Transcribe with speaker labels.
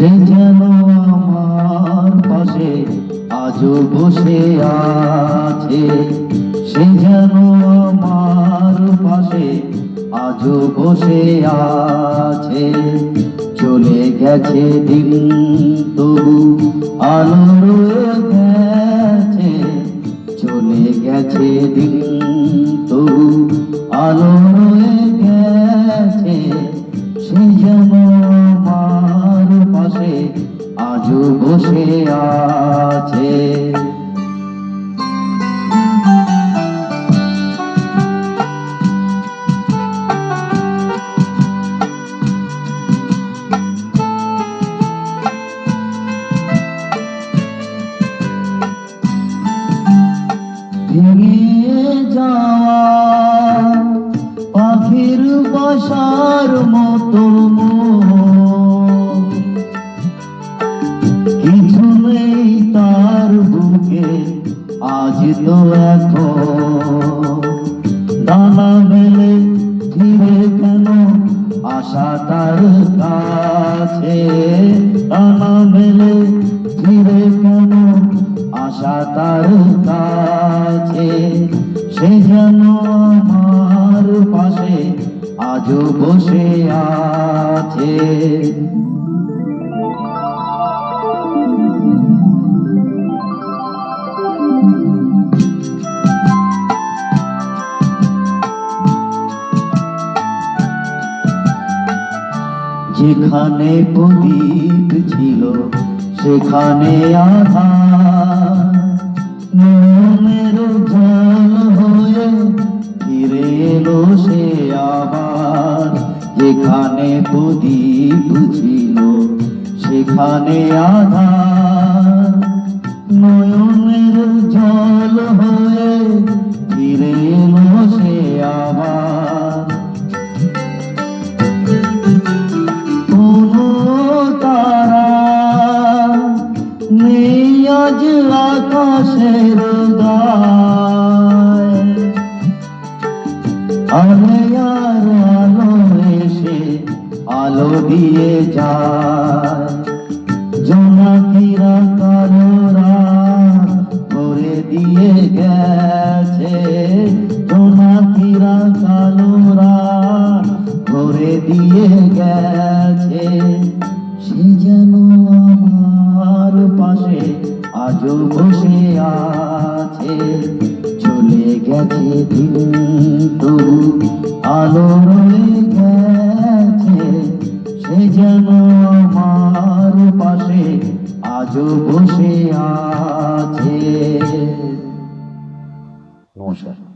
Speaker 1: সে যেন আমার পাশে আজও বসে আছে। সে যেন আমার পাশে আজও বসে আছে। চলে গেছে দিন তবু আছে। ভেঙে যাওয়া আজ তো দানা মেলে ধীরে কেন? আশা তার কাছে। দানা মেলে ধীরে কেন? আশা তার কাছে। সে যেন আমার পাশে আজও বসে আছে। যেখানে প্রদীপ ছিল, সেখানে আধার। জল হয়ে ফিরে এলো সে আবার। যেখানে প্রদীপ ছিল, সেখানে আধার। নয়নের আজ আকাশের গায় আর আলো এসে আলো দিয়ে যায় জোনাকিরা আজও বসে আছে, চলে গেছে দিন তবু। আলো রয়ে গেছে, সে যেন আমার পাশে আজও বসে আছে। নমস্কার।